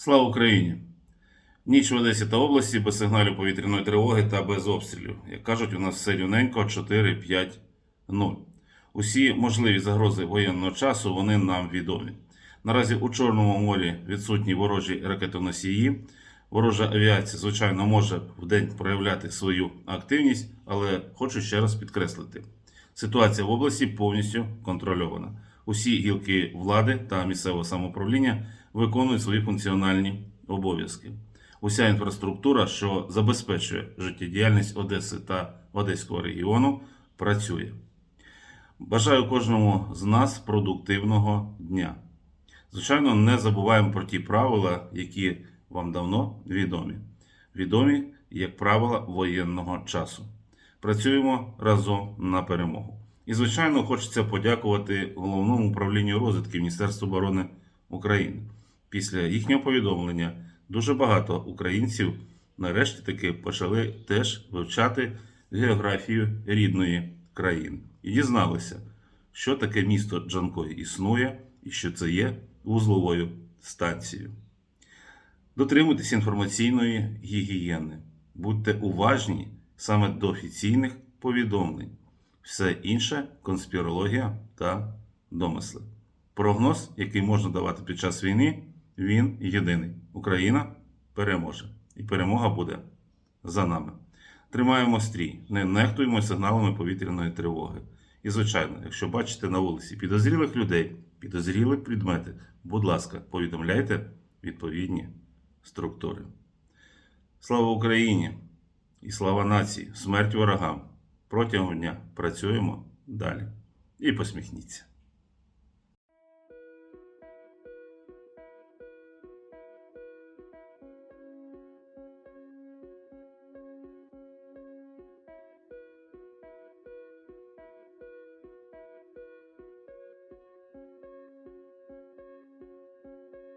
Слава Україні! Ніч в Одесі та області без сигналів повітряної тривоги та без обстрілів. Як кажуть, у нас все рівненько 4-5-0. Усі можливі загрози воєнного часу вони нам відомі. Наразі у Чорному морі відсутні ворожі ракетоносії. Ворожа авіація, звичайно, може в день проявляти свою активність, але хочу ще раз підкреслити: ситуація в області повністю контрольована. Усі гілки влади та місцевого самоуправління виконують свої функціональні обов'язки. Уся інфраструктура, що забезпечує життєдіяльність Одеси та Одеського регіону, працює. Бажаю кожному з нас продуктивного дня. Звичайно, не забуваємо про ті правила, які вам давно відомі. Відомі як правила воєнного часу. Працюємо разом на перемогу. І, звичайно, хочеться подякувати головному управлінню розвідки Міністерства оборони України. Після їхнього повідомлення дуже багато українців нарешті таки почали теж вивчати географію рідної країни і дізналися, що таке місто Джанкой існує і що це є вузловою станцією. Дотримуйтесь інформаційної гігієни, будьте уважні саме до офіційних повідомлень. Все інше конспірологія та домисли. Прогноз, який можна давати під час війни, він єдиний. Україна переможе. І перемога буде за нами. Тримаємо стрій, не нехтуємо сигналами повітряної тривоги. І, звичайно, якщо бачите на вулиці підозрілих людей, підозрілі предмети, будь ласка, повідомляйте відповідні структури. Слава Україні і слава нації! Смерть ворогам! Протягом дня працюємо далі. І посміхніться.